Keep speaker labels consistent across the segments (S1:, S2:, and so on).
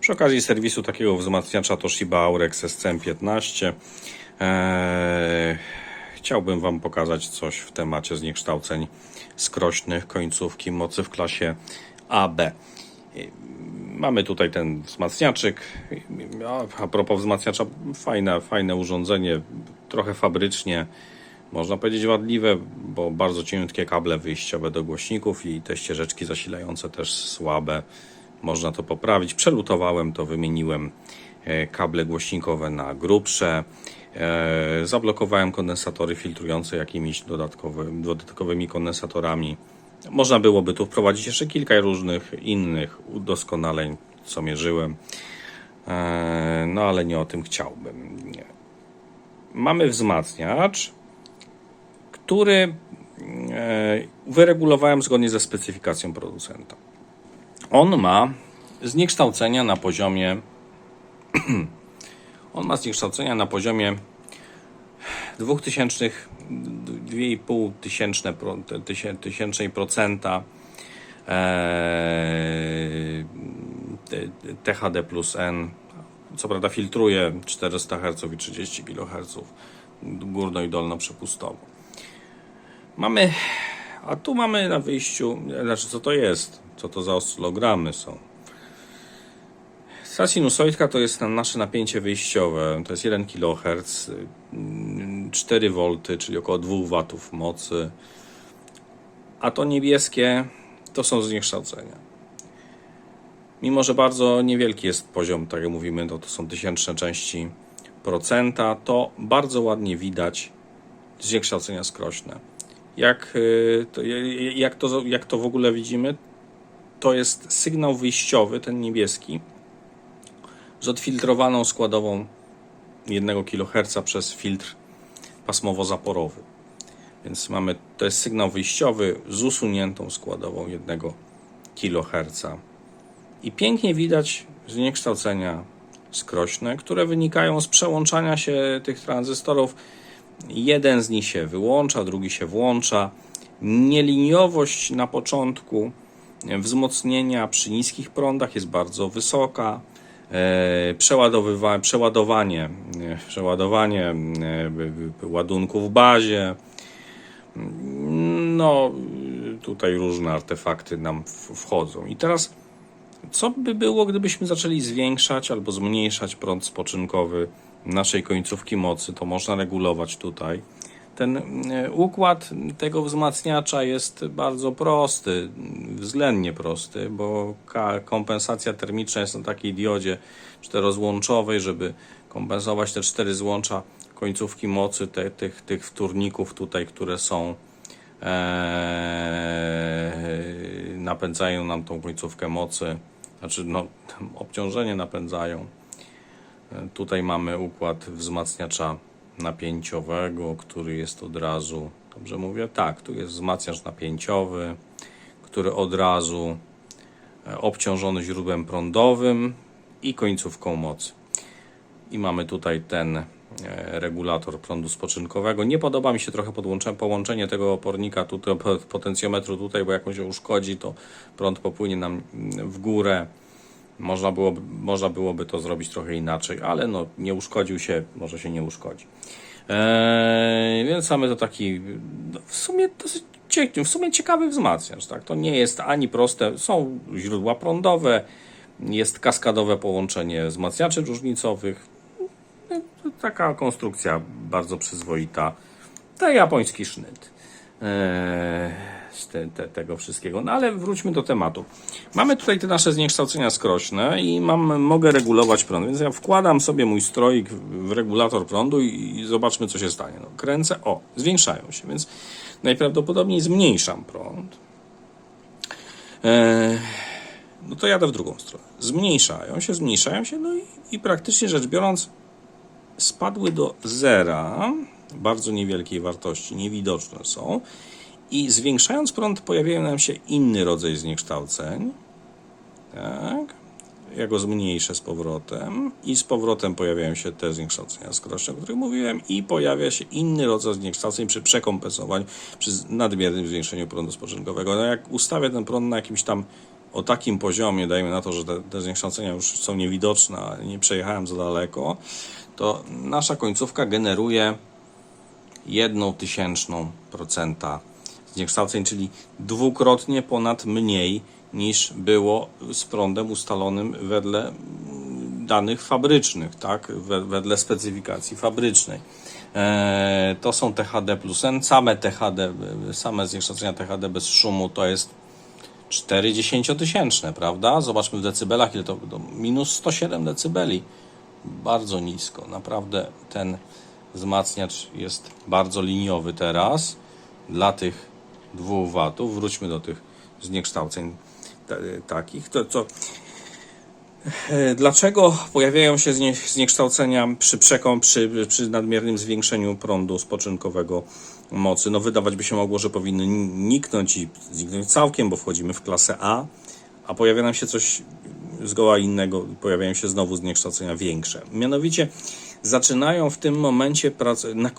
S1: Przy okazji serwisu takiego wzmacniacza Toshiba Aurex SCM15 eee, chciałbym Wam pokazać coś w temacie zniekształceń skrośnych końcówki mocy w klasie AB. Mamy tutaj ten wzmacniaczyk. A a propos wzmacniacza, fajne, fajne urządzenie, trochę fabrycznie, można powiedzieć wadliwe, bo bardzo cieniutkie kable wyjściowe do głośników i te ścieżeczki zasilające też słabe. Można to poprawić. Przelutowałem to, wymieniłem e, kable głośnikowe na grubsze. E, Zablokowałem kondensatory filtrujące jakimiś dodatkowy, dodatkowymi kondensatorami. Można byłoby tu wprowadzić jeszcze kilka różnych innych udoskonaleń, co mierzyłem, E, no ale nie o tym chciałbym. Nie. Mamy wzmacniacz, który wyregulowałem zgodnie ze specyfikacją producenta. On ma zniekształcenia na poziomie on ma zniekształcenia na poziomie 2000 2,5 tysięczne pro- ty- tysię- tysięcznej procenta t- THD plus N. Co prawda filtruje 400 Hz i 30 kHz górno i dolno przepustowo. Mamy, a tu mamy na wyjściu, znaczy co to jest? Co to za oscylogramy są? Ta sinusoidka to jest na- nasze napięcie wyjściowe, to jest 1 kHz, 4 V, czyli około 2 W mocy. A to niebieskie to są zniekształcenia. Mimo, że bardzo niewielki jest poziom, tak jak mówimy, to, to są tysięczne części procenta, to bardzo ładnie widać zniekształcenia skrośne. Jak, y, to, jak, to, jak to w ogóle widzimy, to jest sygnał wyjściowy, ten niebieski, z odfiltrowaną składową 1 kHz przez filtr pasmowo-zaporowy. Więc mamy, to jest sygnał wyjściowy z usuniętą składową 1 kHz. I pięknie widać zniekształcenia skrośne, które wynikają z przełączania się tych tranzystorów. Jeden z nich się wyłącza, drugi się włącza. Nieliniowość na początku wzmocnienia przy niskich prądach jest bardzo wysoka. E, przeładowywa- przeładowanie, e, przeładowanie e, ładunku w bazie. No, tutaj różne artefakty nam wchodzą. I teraz, co by było, gdybyśmy zaczęli zwiększać albo zmniejszać prąd spoczynkowy naszej końcówki mocy? To można regulować tutaj. Ten e, układ tego wzmacniacza jest bardzo prosty, względnie prosty, bo kompensacja termiczna jest na takiej diodzie czterozłączowej, żeby kompensować te cztery złącza końcówki mocy, te, tych, tych wtórników tutaj, które są e, napędzają nam tą końcówkę mocy, znaczy no, obciążenie napędzają. E, Tutaj mamy układ wzmacniacza napięciowego, który jest od razu, dobrze mówię? Tak, tu jest wzmacniacz napięciowy, który od razu e, obciążony źródłem prądowym i końcówką mocy. I mamy tutaj ten e, regulator prądu spoczynkowego. Nie podoba mi się trochę połączenie tego opornika, tutaj, po- potencjometru tutaj, bo jak on się uszkodzi, to prąd popłynie nam w górę. Można byłoby, można byłoby to zrobić trochę inaczej, ale no, nie uszkodził się, może się nie uszkodzi. Eee, więc mamy to taki no, w sumie dosyć w sumie ciekawy wzmacniacz. Tak? To nie jest ani proste, są źródła prądowe, jest kaskadowe połączenie wzmacniaczy różnicowych. Taka konstrukcja bardzo przyzwoita. To japoński sznyt. Eee, te, te, tego wszystkiego. No ale wróćmy do tematu. Mamy tutaj te nasze zniekształcenia skrośne i mam, mogę regulować prąd, więc ja wkładam sobie mój stroik w w regulator prądu i, i zobaczmy co się stanie. No, kręcę, o, zwiększają się, więc najprawdopodobniej zmniejszam prąd. Eee, no to jadę w drugą stronę. Zmniejszają się, zmniejszają się, no i, i praktycznie rzecz biorąc spadły do zera, bardzo niewielkiej wartości, niewidoczne są. I zwiększając prąd pojawiają nam się inny rodzaj zniekształceń. Tak. Ja go zmniejszę z powrotem i z powrotem pojawiają się te zniekształcenia skroczne, o których mówiłem i pojawia się inny rodzaj zniekształceń przy przekompensowaniu, przy nadmiernym zwiększeniu prądu spoczynkowego. No jak ustawię ten prąd na jakimś tam o takim poziomie, dajmy na to, że te, te zniekształcenia już są niewidoczne, nie przejechałem za daleko, to nasza końcówka generuje jedną tysięczną procenta zniekształceń, czyli dwukrotnie ponad mniej niż było z prądem ustalonym wedle danych fabrycznych, tak? We- Wedle specyfikacji fabrycznej. Eee, to są THD plus N. Same THD, same zniekształcenia THD bez szumu to jest 40 tysięczne, prawda? Zobaczmy w decybelach, ile to, to minus 107 decybeli. Bardzo nisko. Naprawdę ten wzmacniacz jest bardzo liniowy teraz dla tych 2 watów. Wróćmy do tych zniekształceń ta- takich. To, co, E, Dlaczego pojawiają się znie, zniekształcenia przy, przekom, przy, przy nadmiernym zwiększeniu prądu spoczynkowego mocy? No wydawać by się mogło, że powinny niknąć i zniknąć całkiem, bo wchodzimy w klasę A, a pojawia nam się coś zgoła innego, pojawiają się znowu zniekształcenia większe. Mianowicie zaczynają w tym momencie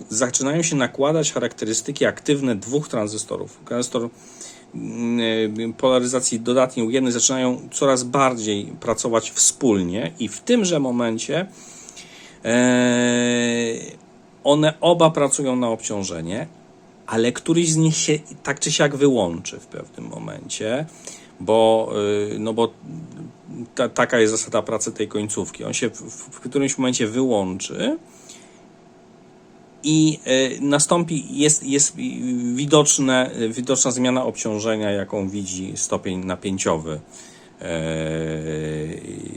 S1: zaczynają się nakładać charakterystyki aktywne dwóch tranzystorów. Tranzystor mm, polaryzacji dodatniej ujemnej zaczynają coraz bardziej pracować wspólnie i w tymże momencie e, one oba pracują na obciążenie, ale któryś z nich się tak czy siak wyłączy w pewnym momencie, bo, y, no bo ta, taka jest zasada pracy tej końcówki. On się w, w którymś momencie wyłączy i y, nastąpi, jest, jest widoczne, widoczna zmiana obciążenia, jaką widzi stopień napięciowy. Eee,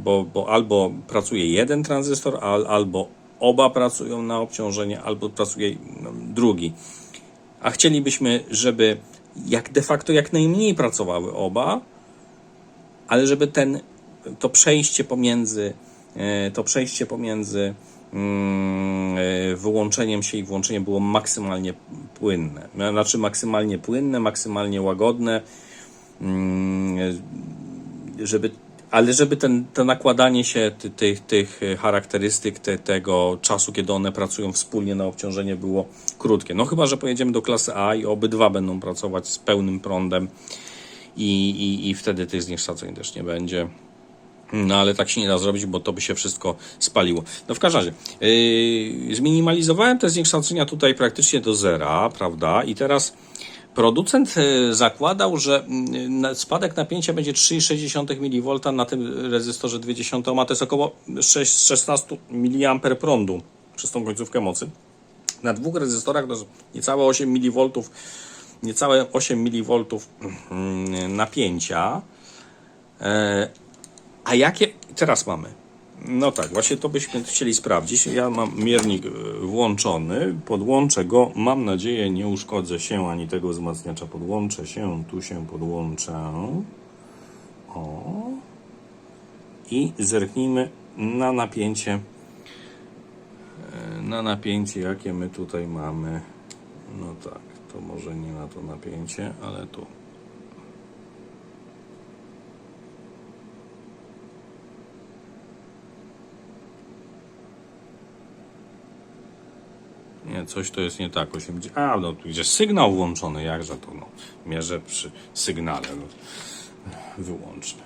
S1: Bo, bo albo pracuje jeden tranzystor, al, albo oba pracują na obciążenie, albo pracuje no, drugi. A chcielibyśmy, żeby jak de facto jak najmniej pracowały oba, ale żeby ten, to przejście pomiędzy, e, to przejście pomiędzy mm, e, wyłączeniem się i włączeniem było maksymalnie płynne. Znaczy maksymalnie płynne, maksymalnie łagodne, mm, żeby, ale żeby ten, to nakładanie się ty, tych, tych charakterystyk, te, tego czasu, kiedy one pracują wspólnie na obciążenie było krótkie. No chyba, że pojedziemy do klasy A i obydwa będą pracować z pełnym prądem i, i, i wtedy tych zniekształceń też nie będzie. No ale tak się nie da zrobić, bo to by się wszystko spaliło. No w każdym razie, yy, zminimalizowałem te zniekształcenia tutaj praktycznie do zera, prawda? I teraz producent yy, zakładał, że yy, spadek napięcia będzie 3,6 mV na tym rezystorze 20 a to jest około 6, 16 mA prądu przez tą końcówkę mocy. Na dwóch rezystorach to jest niecałe 8 mV, niecałe 8 mV mm, napięcia. E, a jakie teraz mamy? No tak, właśnie to byśmy chcieli sprawdzić. Ja mam miernik e, włączony, podłączę go. Mam nadzieję, nie uszkodzę się ani tego wzmacniacza. Podłączę się, tu się podłączę. O. I zerknijmy na napięcie. e, Na napięcie, jakie my tutaj mamy. No tak, to może nie na to napięcie, ale tu. Nie, coś to jest nie tak. 80... A, no tu gdzie sygnał włączony, jakże to no. Mierzę przy sygnale no. wyłącznym.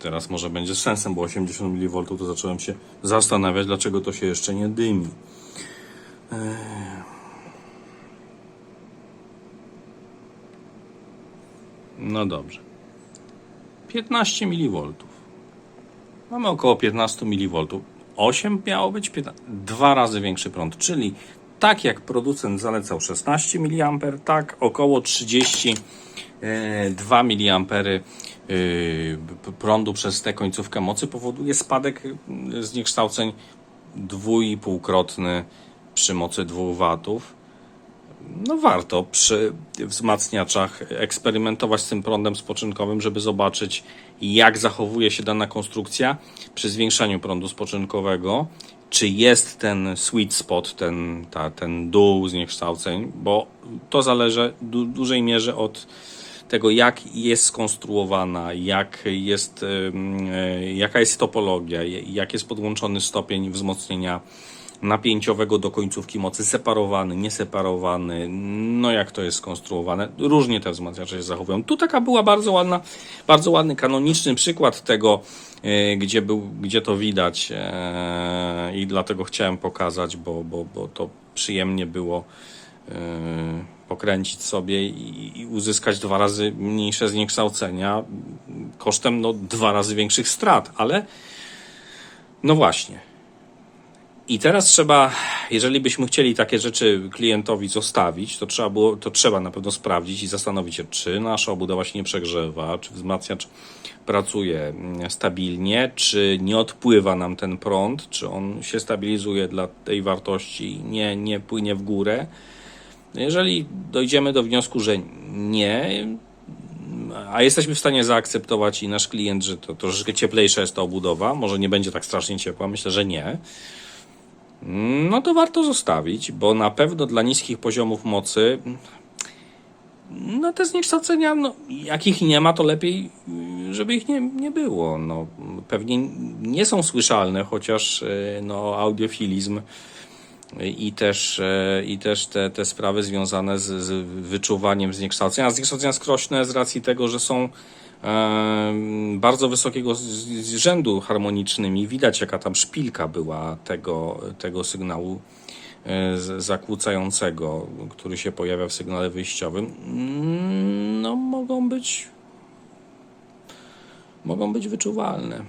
S1: Teraz może będzie sensem, bo 80 mV to zacząłem się zastanawiać, dlaczego to się jeszcze nie dymi. No dobrze. 15 mV. Mamy około 15 mV. 8 miało być 15, dwa razy większy prąd, czyli tak jak producent zalecał 16 mA, tak około 32 mA yy, p- prądu przez tę końcówkę mocy powoduje spadek yy, zniekształceń dwuipółkrotny przy mocy 2 watów. No warto przy wzmacniaczach eksperymentować z tym prądem spoczynkowym, żeby zobaczyć jak zachowuje się dana konstrukcja przy zwiększaniu prądu spoczynkowego, czy jest ten sweet spot, ten, ta, ten dół zniekształceń, bo to zależy w du- dużej mierze od tego, jak jest skonstruowana, jak jest, e, jaka jest topologia, jak jest podłączony stopień wzmocnienia napięciowego do końcówki mocy, separowany, nieseparowany, no jak to jest skonstruowane. Różnie te wzmacniacze się zachowują. Tu taka była bardzo ładna, bardzo ładny, kanoniczny przykład tego, e, gdzie, był, gdzie to widać e, i dlatego chciałem pokazać, bo, bo, bo to przyjemnie było e, pokręcić sobie i, uzyskać dwa razy mniejsze zniekształcenia kosztem no, dwa razy większych strat, ale no właśnie. I teraz trzeba, jeżeli byśmy chcieli takie rzeczy klientowi zostawić, to trzeba, było, to trzeba na pewno sprawdzić i zastanowić się, czy nasza obudowa się nie przegrzewa, czy wzmacniacz pracuje mm, stabilnie, czy nie odpływa nam ten prąd, czy on się stabilizuje dla tej wartości, nie, nie płynie w górę. Jeżeli dojdziemy do wniosku, że nie, a jesteśmy w stanie zaakceptować i nasz klient, że to troszeczkę cieplejsza jest ta obudowa, może nie będzie tak strasznie ciepła, myślę, że nie, no to warto zostawić, bo na pewno dla niskich poziomów mocy, no te zniekształcenia, no, jak ich nie ma, to lepiej, żeby ich nie, nie było. No, pewnie nie są słyszalne, chociaż e, no, audiofilizm i też, e, i też te, te sprawy związane z, z wyczuwaniem zniekształcenia. Zniekształcenia skrośne z racji tego, że są bardzo wysokiego rzędu harmonicznymi. Widać, jaka tam szpilka była tego, tego sygnału e, zakłócającego, który się pojawia w sygnale wyjściowym. Mm, No, mogą być mogą być wyczuwalne.